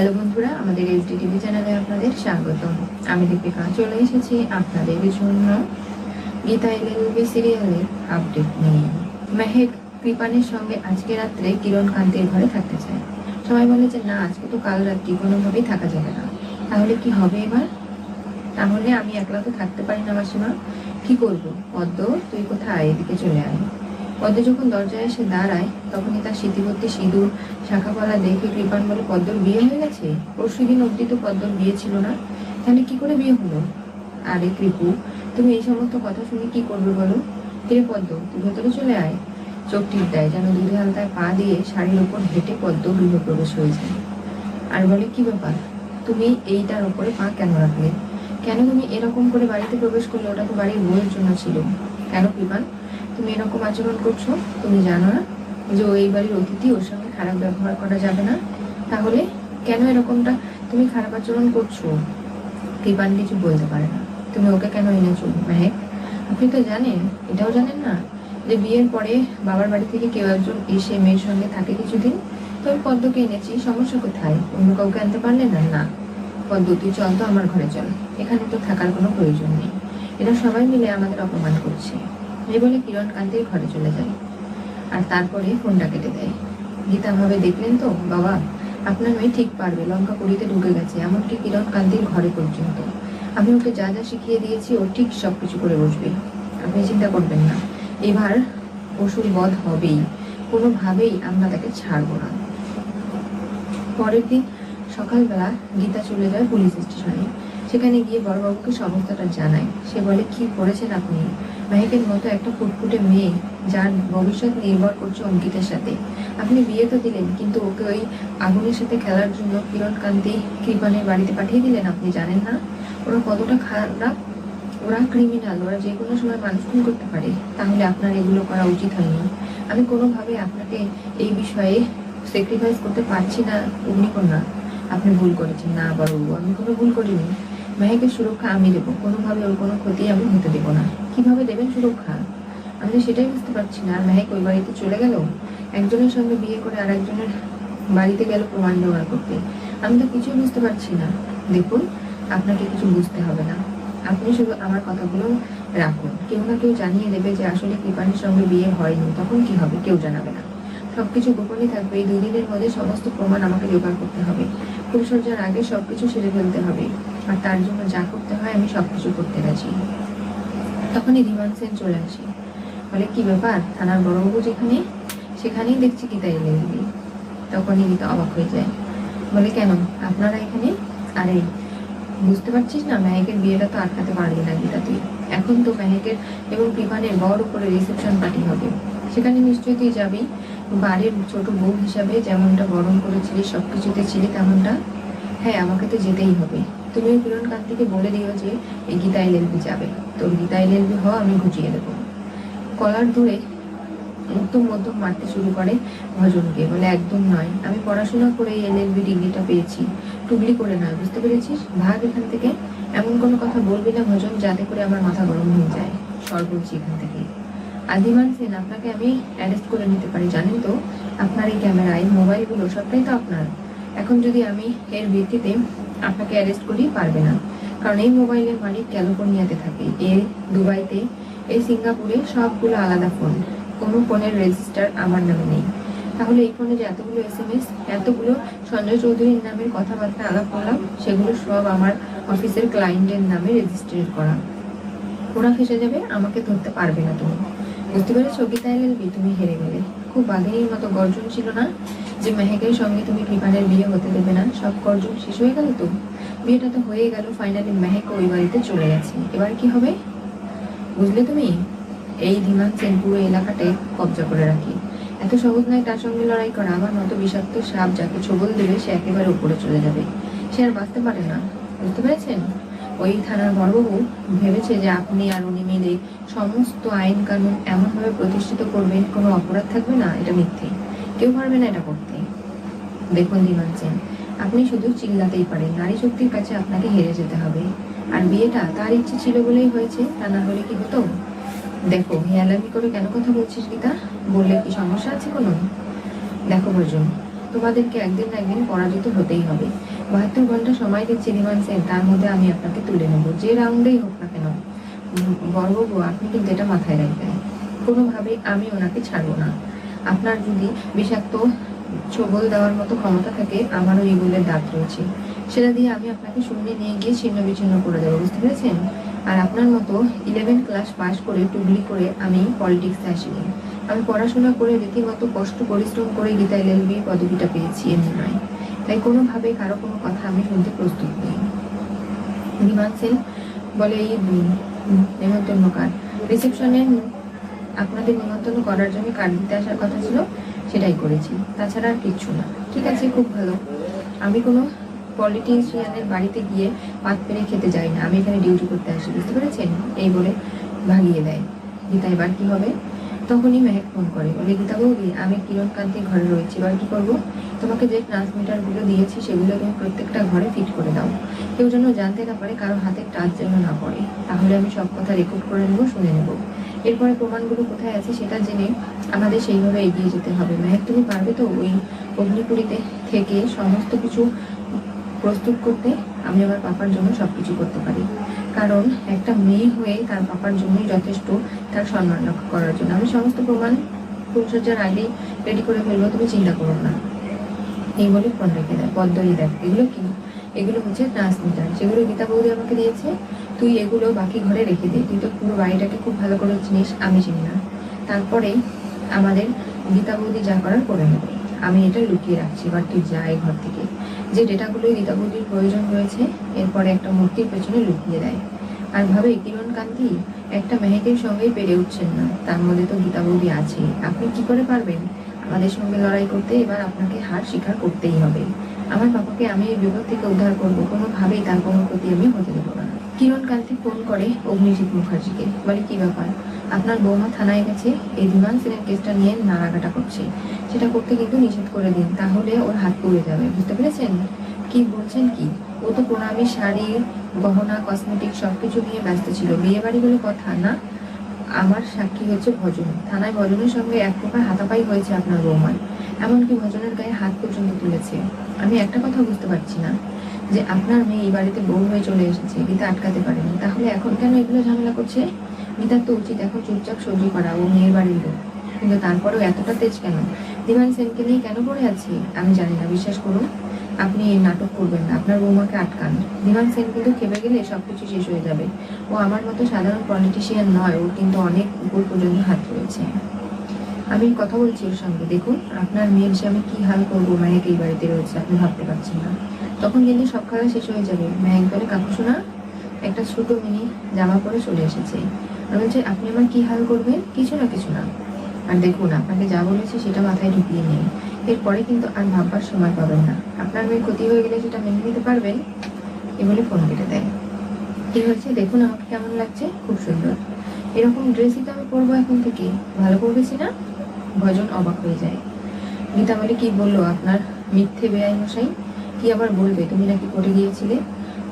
Hello বন্ধুরা, আমাদের HD TV চ্যানেলে আপনাদের স্বাগতম। আমি দীপিকা, চলে এসেছি আপনাদের জন্য গীতা এলএলবি সিরিয়ালের আপডেট নিয়ে। মেহেক কৃপানের সঙ্গে আজকে রাত্রে কিরণ কান্তির ঘরে থাকতে চায়। সবাই বলে যে, না, আজকে তো কাল রাত্রি কোনোভাবেই থাকা যাবে না। তাহলে কি হবে এবার? তাহলে আমি একলা তো থাকতে পারি না মাসিমা কি করব? পদ্ম, তুই কোথায়? এদিকে চলে আয়। পদ্ম যখন দরজায় এসে দাঁড়ায়, তখনই তার স্মৃতিবর্তী সিঁদুর, শাখাপালা দেখে কৃপান বলে পদ্মর বিয়ে হয়ে গেছে? পরশু দিন অব্দি তো পদ্মর বিয়ে ছিল না। তাহলে কি করে বিয়ে হলো? আরে কৃপু, তুমি এই সমস্ত কথা শুনে কি করবে বলো? কিরে পদ্ম? তুই ভেতরে চলে আয়। চোখ টিপ দেয় যেন দুধে হালতায় পা দিয়ে শাড়ির ওপর হেঁটে পদ্ম গৃহপ্রবেশ হয়ে যায়। আর বলে, কি ব্যাপার? তুমি এইটার ওপরে পা কেন রাখলে? কেন তুমি এরকম করে বাড়িতে প্রবেশ করলে? ওটা তো বাড়ির বউয়ের জন্য ছিল। কেন কৃপান? তুমি এরকম আচরণ করছ, তুমি জানো না যে ও এই বাড়ির অতিথি, ওর সঙ্গে খারাপ ব্যবহার করা যাবে না। তাহলে কেন এরকমটা? তুমি খারাপ আচরণ করছ? কৃপান কিছু বলতে পারে না। তুমি ওকে কেন এনেছো? মেহেক, আপনি তো জানেন, এটাও জানেন না যে বিয়ের পরে বাবার বাড়ি থেকে কেউ একজন এসে মেয়ের সঙ্গে থাকে কিছুদিন, তো ওই পদ্মকে এনেছি, সমস্যা কোথায়? অন্য কাউকে আনতে পারলে না? না। পদ্ম, তুই চল তো আমার ঘরে চল। এখানে তো থাকার কোনো প্রয়োজন নেই। এরা সবাই মিলে আমাদের অপমান করছে। এই বলে কিরণ কান্তির ঘরে চলে যায়। আর তারপরে ফোনটা কেটে দেয়। গীতা ভাবে, দেখলেন তো, বাবা, আপনার মেয়ে ঠিক পারবে, লঙ্কা পুরীতে ঢুকে গেছে। এমনকি কিরণ কান্তির ঘরে পর্যন্ত। আমি ওকে যা যা শিখিয়ে দিয়েছি, ও ঠিক সব কিছু করে বসবে। আপনি চিন্তা করবেন না। এবার অসুর বধ হবেই। কোনোভাবেই আমরা তাকে ছাড়বো না। পরের দিন সকালবেলা গীতা চলে যায় পুলিশ স্টেশনে। সেখানে গিয়ে বড়বাবুকে সমস্যাটা জানায়। সে বলে, কি করেছেন আপনি? মেহেকের মতো একটা ফুটফুটে মেয়ে যার ভবিষ্যৎ নির্ভর করছে অঙ্কিতের সাথে। আপনি বিয়ে তো দিলেন, কিন্তু ওকে ওই আগুনের সাথে খেলার জন্য কিরণ কান্তি কৃপানের বাড়িতে পাঠিয়ে দিলেন আপনি জানেন না? ওরা কতটা খারাপ? ওরা ক্রিমিনাল ওরা যে কোনো সময় মানুষ খুন করতে পারে। তাহলে আপনার এগুলো করা উচিত হয়নি। আমি কোনোভাবে আপনাকে এই বিষয়ে স্যাক্রিফাইস করতে পারছি না, অগ্নিকন্যা। আপনি ভুল করেছেন। না বড়বাবু, আমি কোনো ভুল করিনি। মেহেকের সুরক্ষা আমি দেবো। কোনোভাবে ওর কোনো ক্ষতি আমি হতে দেবো না। কীভাবে দেবেন সুরক্ষা? আমি তো সেটাই বুঝতে পারছি না। মেহেক ওই বাড়িতে চলে গেল? একজনের সঙ্গে বিয়ে করে আর একজনের বাড়িতে গেল প্রমাণ জোগাড় করতে। আমি তো কিছুই বুঝতে পারছি না। দেখুন, আপনাকে কিছু বুঝতে হবে না। আপনি শুধু আমার কথাগুলো রাখুন। কেউ না কেউ জানিয়ে দেবে যে আসলে কৃপানির সঙ্গে বিয়ে হয়নি। তখন কি হবে? কেউ জানাবে না। সবকিছু গোপনই থাকবে। এই দুদিনের মধ্যে সমস্ত প্রমাণ আমাকে জোগাড় করতে হবে। ফুলসজ্জার আগে সবকিছু সেরে ফেলতে হবে। আর তার জন্য যা করতে হয় আমি সবকিছু করতে গেছি তখনই ধীমান সেন চলে আসে। বলে, কি ব্যাপার? থানার বড়বাবু যেখানে, সেখানেই দেখছি গীতা এলে দিদি তখনই গীতা অবাক হয়ে যায়। বলে, কেন? আপনারা এখানে? আরে, বুঝতে পারছিস না, মেহেকের বিয়েটা তো আটকাতে পারবি না গীতা তুই। এখন তো মেহেকের এবং বিমানের বড় করে রিসেপশন পার্টি হবে। সেখানে নিশ্চয়ই তুই যাবি। বাড়ির ছোট বউ হিসাবে যেমনটা বরণ করেছিলি সব কিছুতে ছিলি তেমনটা। হ্যাঁ আমাকে তো যেতেই হবে। তুমি কিরণ কান্তিকে বলে দিও যে এই গীতা এলএলবি যাবে। তোর গীতা এলএলবি হ আমি ঘুচিয়ে দেবো। কলার দূরে একদম মধ্যম মারতে শুরু করে ভজনকে। বলে, একদম নয়। আমি পড়াশোনা করে এলএলবি ডিগ্রিটা পেয়েছি। টুগলি করে নয়, বুঝতে পেরেছিস? ভাগ এখান থেকে। এমন কোনো কথা বলবি না ভজন, যাতে করে আমার মাথা গরম হয়ে যায়। সর বলছি এখান থেকে। আদিমান সেন, আপনাকে আমি অ্যারেস্ট করে নিতে পারি, জানেন তো? আপনার এই ক্যামেরা এই মোবাইলগুলো সবটাই তো আপনার। এখন যদি আমি এর ভিত্তিতে আপনাকে অ্যারেস্ট করি, পারবে না। কারণ এই মোবাইলের মালিক ক্যালিফোর্নিয়াতে থাকে। এ, দুবাইতে এই সিঙ্গাপুরে সবগুলো আলাদা ফোন কোনো ফোনের রেজিস্টার আমার নামে নেই। তাহলে এই ফোনে যে এতগুলো এস এম এস এতগুলো সঞ্জয় চৌধুরীর নামের কথাবার্তা আলাপ করলাম, সেগুলো সব আমার অফিসের ক্লায়েন্টের নামে রেজিস্ট্রেট করা। ওরা ফেসে যাবে, আমাকে ধরতে পারবে না তুমি। বুঝতে পেরেছ? গীতা এলএলবি তুমি হেরে গেলে। খুব বাঘিনীর মতো গর্জন ছিল না যে মেহেকের সঙ্গে তুমি কৃপানের বিয়ে হতে দেবে না। সব গর্জন শেষ হয়ে গেল তো? বিয়েটা তো হয়ে গেল ফাইনালি মেহেক ওই বাড়িতে চলে গেছে। এবার কি হবে? বুঝলে তুমি? এই ধীমান সেন পুরো এলাকাটায় কবজা করে রাখি। এত সহজ নয় তার সঙ্গে লড়াই করা। আমার মতো বিষাক্ত সাপ যাকে ছবল দেবে, সে একেবারে উপরে চলে যাবে। সে আর বাঁচতে পারে না। বুঝতে পেরেছেন? ওই থানার বড়বাবু ভেবেছে যে আপনি আর উনি মিলে সমস্ত আইন কানুন এমনভাবে প্রতিষ্ঠিত করবেন, কোনো অপরাধ থাকবে না? এটা মিথ্যে। কেউ পারবে না এটা করতে। দেখুন ধীমান সেন, আপনি শুধু চিল্লাতেই পারেন। নারী শক্তির কাছে আপনাকে হেরে যেতে হবে। আর বিয়েটা তার ইচ্ছে ছিল বলেই হয়েছে, তা না হলে কি হতো? দেখো, হেয়ালামি করে কেন কথা বলছিস গীতা? বললে কি সমস্যা আছে কোনো? দেখো, ভজন, তোমাদেরকে একদিন না একদিন পরাজিত হতেই হবে। বাহাত্তর ঘণ্টা সময় দিচ্ছি রিমান সেন তার মধ্যে আমি আপনাকে তুলে নেব। যে রাউন্ডেই হোক না কেন, বড়বাবু, আপনি কিন্তু এটা মাথায় রাখবেন। কোনোভাবেই আমি ওনাকে ছাড়বো না। আপনার যদি বিষাক্ত ছবল দেওয়ার মতো ক্ষমতা থাকে, আমারও ইগুলের দাঁত রয়েছে। সেটা দিয়ে আমি আপনাকে শূন্যে নিয়ে গিয়ে ছিন্ন বিচ্ছিন্ন করে দেবো, বুঝতে পেরেছেন? আর আপনার মতো ইলেভেন ক্লাস পাস করে টুগলি করে আমি পলিটিক্সে আসিনি। আমি পড়াশোনা করে রীতিমতো কষ্ট, পরিশ্রম করে গীতা এলএলবি পদবিটা পেয়েছি, এমনি নয়। তাই কোনোভাবে কারও কোনো কথা আমি শুনতে প্রস্তুত নেই। বিমান সেন বলে এই নেমন্তন্ন কার্ড রিসেপশনে আপনাদের নিমন্ত্রণ করার জন্য কার্ড দিতে আসার কথা ছিল, সেটাই করেছি। তাছাড়া আর কিচ্ছু না। ঠিক আছে, খুব ভালো। আমি কোনো পলিটিশিয়ানের বাড়িতে গিয়ে পাত পেরে খেতে যাই না। আমি এখানে ডিউটি করতে আসি, বুঝতে পেরেছেন? এই বলে ভাগিয়ে দেয়। গীতা, এবার কী হবে? তখনই মেহেক ফোন করে বলে গীতা বৌদি, আমি কিরণ কান্তির ঘরে রয়েছি, এবার কি করব? তোমাকে যে ট্রান্সমিটারগুলো দিয়েছি, সেগুলো তুমি প্রত্যেকটা ঘরে ফিট করে দাও। কেউ যেন জানতে না পারে কারও হাতে টাচ যেন না পড়ে। তাহলে আমি সব কথা রেকর্ড করে নেব, শুনে নেব। এরপরে প্রমাণগুলো কোথায় আছে সেটা জেনে আমাদের সেইভাবে এগিয়ে যেতে হবে। মেহেক তুমি পারবে তো ওই অগ্নিপুরীতে থেকে সমস্ত কিছু প্রস্তুত করতে? আমি আমার পাপার জন্য সব কিছু করতে পারি। কারণ একটা মেয়ে হয়ে তার বাবার জন্যই যথেষ্ট তার সম্মান রক্ষা করার জন্য। আমি সমস্ত প্রমাণ ফুলসজ্জার আগেই রেডি করে ফেলব, তুমি চিন্তা করো না। এই বলে ফোন রেখে দেয় পদ্মই দেখ, এগুলো কি? এগুলো হচ্ছে ট্রান্সমিটার, যেগুলো গীতা বৌদি আমাকে দিয়েছে, তুই এগুলো বাকি ঘরে রেখে দে, তুই তো পুরো বাড়িটাকে খুব ভালো করে চিনিস, আমি চিনি না। তারপরে আমাদের গীতা বৌদি যা করার করে নেবে। আমি এটা লুকিয়ে রাখছি, এবার তুই যা এই ঘর থেকে। যে ডেটাগুলো গীতা প্রয়োজন রয়েছে, এরপরে একটা মূর্তির পেছনে লুকিয়ে দেয়। আর ভাবে কিরণ কান্তি একটা মেহেকের সঙ্গেই পেরে উঠছেন না। তার মধ্যে তো গীতা আছে। আপনি কি করে পারবেন? আমাদের সঙ্গে লড়াই করতে এবার আপনাকে হার স্বীকার করতেই হবে। আমার পাপাকে আমি এই বিপদ থেকে উদ্ধার করব। কোনোভাবেই তার কোনো ক্ষতি আমি হতে দেবো না। কিরণ কান্তি ফোন করে অগ্নিজিৎ মুখার্জিকে। বলে, কি ব্যাপার? আপনার বৌমা থানায় গেছে, এই বিমান সেনের কেসটা নিয়ে নাড়াঘাটা করছে। সেটা করতে কিন্তু নিষেধ করে দিন, তাহলে ওর হাত পুড়ে যাবে, বুঝতে পেরেছেন? কি বলছেন কি? ও তো প্রণামী শাড়ি, গহনা কসমেটিক সবকিছু নিয়ে ব্যস্ত ছিল বিয়ে বাড়ি বলে কথা না। আমার সাক্ষী হচ্ছে ভজন, থানায় ভজনের সঙ্গে এক প্রকার হাতাপাই হয়েছে আপনার বৌমার। এমনকি ভজনের গায়ে হাত পর্যন্ত তুলেছে। আমি একটা কথা বুঝতে পারছি না, যে আপনার মেয়ে এই বাড়িতে বউ হয়ে চলে এসেছে গীতা আটকাতে পারেনি, তাহলে এখন কেন এগুলো ঝামেলা করছে? গীতার তো উচিত এখন চুপচাপ সহ্য করা ও মেয়ের বাড়ির লোক। কিন্তু তারপরেও এতটা তেজ কেন? দিমান সেনকে নিয়ে কেন পড়ে আছি? আমি জানি না, বিশ্বাস করুন। আপনি নাটক করবেন না, আপনার বৌমাকে আটকান। দিমান সেন কিন্তু খেপে গেলে সব কিছু শেষ হয়ে যাবে। ও আমার মতো সাধারণ পলিটিশিয়ান নয়, ওর কিন্তু অনেক উপর পর্যন্ত হাত রয়েছে। আমি কথা বলছি ওর সঙ্গে, দেখুন আপনার মেয়ের আমি কী হাল করব মেয়েক এই বাড়িতে রয়েছে, আপনি ভাবতে পারছেন না। তখন কিন্তু সব খেলা শেষ হয়ে যাবে। মেয়েক বলে কাকু শোনা একটা ছোট মিনি জামা পরে চলে এসেছে। আর বলছে, আপনি আমার কি হাল করবেন? কিছু না কিছু না। আর দেখুন, আপনাকে যা বলেছি সেটা মাথায় ঢুকিয়ে নেই এরপরে কিন্তু আর ভাববার সময় পাবেন না। আপনার মেয়ে ক্ষতি হয়ে গেলে সেটা মেনে নিতে পারবেন। এ বলে ফোন কেটে দেয়। কি হয়েছে? দেখুন আমাকে কেমন লাগছে। খুব সুন্দর। এরকম ড্রেসই তো আমি পরবো এখন থেকে। ভালো পড়বেছি না? ভজন অবাক হয়ে যায়। গীতা বলে কি বলল? আপনার মিথ্যে বেআই মশাই। কি আবার বলবে? তুমি নাকি কোর্টে গিয়েছিলে?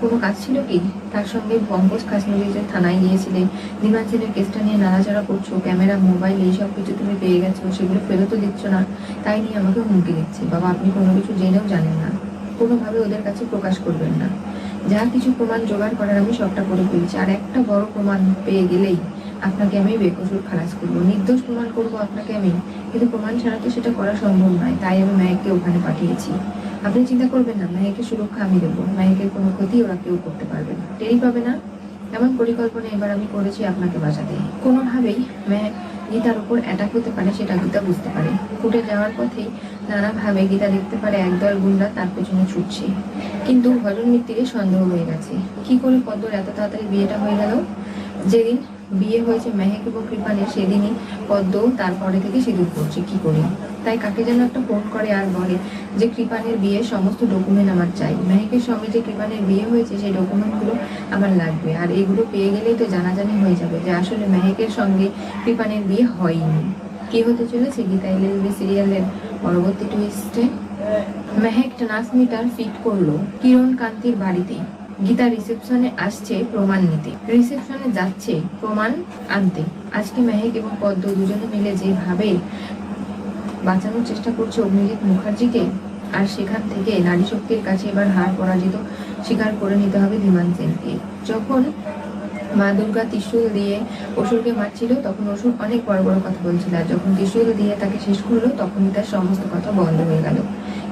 কোনো কাজ ছিল কি? তার সঙ্গে পঙ্কজ খাসনগরের থানায় গিয়েছিলে বিমান সেনের কেসটা নিয়ে নাড়াচাড়া করছ, ক্যামেরা, মোবাইল, এইসব কিছু তুমি পেয়ে গেছো, সেগুলো ফেরতও দিচ্ছ না, তাই নিয়ে আমাকে হুমকি দিচ্ছে। বাবা, আপনি কোনো কিছু জেনেও জানেন না। কোনোভাবে ওদের কাছে প্রকাশ করবেন না। যা কিছু প্রমাণ জোগাড় করার আমি সবটা করে ফেলছি। আর একটা বড় প্রমাণ পেয়ে গেলেই আপনাকে আমি বেকসুর খালাস করব। নির্দোষ প্রমাণ করব আপনাকে আমি, কিন্তু প্রমাণ ছাড়া তো সেটা করা সম্ভব নয়। তাই আমি মায়েকে ওখানে পাঠিয়েছি। আপনি চিন্তা করবেন না, মায়েকে সুরক্ষা আমি দেবো। মায়েকে কোনো ক্ষতি ওরা কেউ করতে পারবে না। টেরি পাবে না। এমন পরিকল্পনা এবার আমি করেছি আপনাকে বাঁচাতে। কোনোভাবেই মেয়ে গীতার উপর অ্যাটাক হতে পারে সেটা গীতা বুঝতে পারে। ফুটে যাওয়ার পথেই নানাভাবে গীতা দেখতে পারে একদল গুন্ডা তার পেছনে ছুটছে। কিন্তু ভজন মিত্তিরে সন্দেহ হয়ে গেছে। কি করে পদ্মর এত তাড়াতাড়ি বিয়েটা হয়ে গেল? যেদিন বিয়ে হয়েছে মেহেক এবং কৃপানের সেদিনই পদ্ম তারপরে থেকে সিঁদুর করছে কি করে? তাই কাকে যেন একটা ফোন করে আর বলে যে, কৃপানের বিয়ের সমস্ত ডকুমেন্ট আমার চাই। মেহেকের সঙ্গে যে কৃপানের বিয়ে হয়েছে, সেই ডকুমেন্টগুলো আমার লাগবে। আর এগুলো পেয়ে গেলেই তো জানাজানি হয়ে যাবে যে, আসলে মেহেকের সঙ্গে কৃপানের বিয়ে হয়নি। কি হতে চলেছে গীতা এলএলবি সিরিয়ালের পরবর্তী টুইস্টে মেহেক ট্রান্সমিটার ফিট করল কিরণ কান্তির বাড়িতে। গীতা রিসেপশনে আসছে প্রমাণ নিতে। রিসেপশনে যাচ্ছে প্রমাণ আনতে। আজকে মেহেক এবং পদ্ম দুজনে মিলে যেভাবে বাঁচানোর চেষ্টা করছে অগ্নিজিৎ মুখার্জিকে। আর সেখান থেকে নারী শক্তির কাছে এবার হার পরাজিত স্বীকার করে নিতে হবে ধীমান সেনকে। যখন মা দুর্গা ত্রিশূল দিয়ে অসুরকে মারছিল, তখন অসুর অনেক বড় বড় কথা বলছিল। আর যখন ত্রিশূল দিয়ে তাকে শেষ করল, তখনই তার সমস্ত কথা বন্ধ হয়ে গেল।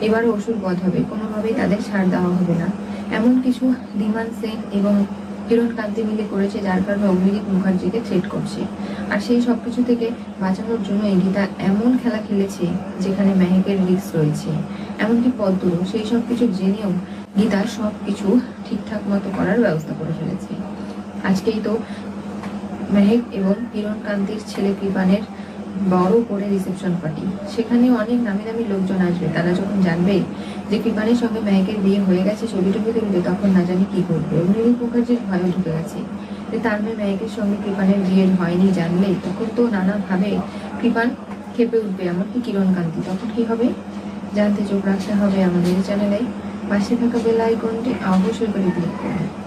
এবারও অসুর বধ হবে। কোনোভাবেই তাদের ছাড় দেওয়া হবে না। এমন কিছু ধীমান সেন এবং কিরণ কান্তি মিলে করেছে, যার কারণে অগ্নিদীপ মুখার্জিকে থ্রেট করছে। আর সেই সব কিছু থেকে বাঁচানোর জন্য গীতা এমন খেলা খেলেছে যেখানে মেহেকের রিস্ক রয়েছে। এমনকি পদ্মরও সেই সব কিছু জেনেও গীতা সব কিছু ঠিকঠাক মতো করার ব্যবস্থা করে ফেলেছে। আজকেই তো মেহেক এবং কিরণ কান্তির ছেলে কৃপানের বড় করে রিসেপশন পার্টি, সেখানে অনেক নামি দামি লোকজন আসবে। তারা যখন জানবে যে কৃপানের সঙ্গে মেহেকের বিয়ে হয়ে গেছে ছবি টবি তুলবে, তখন না জানি কি করবে। অগ্নিদীপ মুখার্জির ভয়ও ঢুকে গেছে। যে তার মেয়ে মেহেকের সঙ্গে কৃপানের বিয়ে হয়নি জানলে, তখন তো নানাভাবে কৃপান খেপে উঠবে, এমনকি কিরণ কান্তি। তখন কি হবে? জানতে চোখ রাখতে হবে আমাদের চ্যানেলে। পাশে থাকা বেল আইকনটি অবশ্যই করে ক্লিক করুন।